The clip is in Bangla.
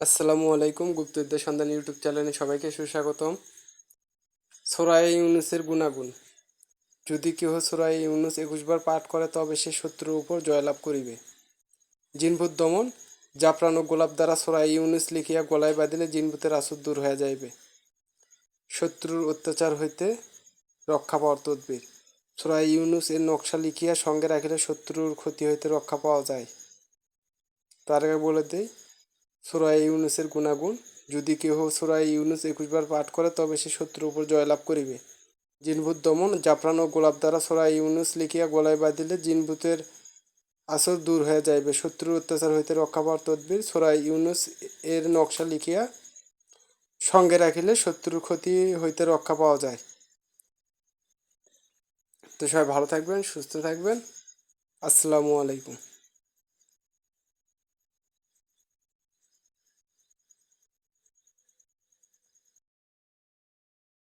আসসালামু আলাইকুম গুপ্তবিদ্যা সন্ধান ইউটিউব চ্যানেলে সবাইকে সুস্বাগতম। সোরাই ইউনুসের গুণাগুণ। যদি কেহ সোরাই ইউনুস একুশবার পাঠ করে, তবে সে শত্রুর উপর জয়লাভ করিবে। জিনভূত দমন। জাফরান ও গোলাপ দ্বারা সোরাই ইউনুস লিখিয়া গলায় বাঁধিলে জিনভূতের আসর দূর হয়ে যাইবে। শত্রুর অত্যাচার হইতে রক্ষা পাওয়ার তদবির। সোরাই ইউনুস এর নকশা লিখিয়া সঙ্গে রাখিলে শত্রুর ক্ষতি হইতে রক্ষা পাওয়া যায়। তার আগে বলে দেই সুরাই ইউনুসের গুণাগুণ। যদি কেহ সুরাই ইউনুস একুশবার পাঠ করে, তবে সে শত্রুর উপর জয়লাভ করিবে। জিনভূত দমন, জাফরান ও গোলাপ দ্বারা সুরাই ইউনুস লিখিয়া গলায় বাঁধিলে জিনভূতের আসর দূর হয়ে যাইবে। শত্রুর অত্যাচার হইতে রক্ষা পাওয়ার তদবির সুরাই ইউনুস এর নকশা লিখিয়া সঙ্গে রাখিলে শত্রুর ক্ষতি হইতে রক্ষা পাওয়া যায়। তো সবাই ভালো থাকবেন, সুস্থ থাকবেন। আসসালামু আলাইকুম।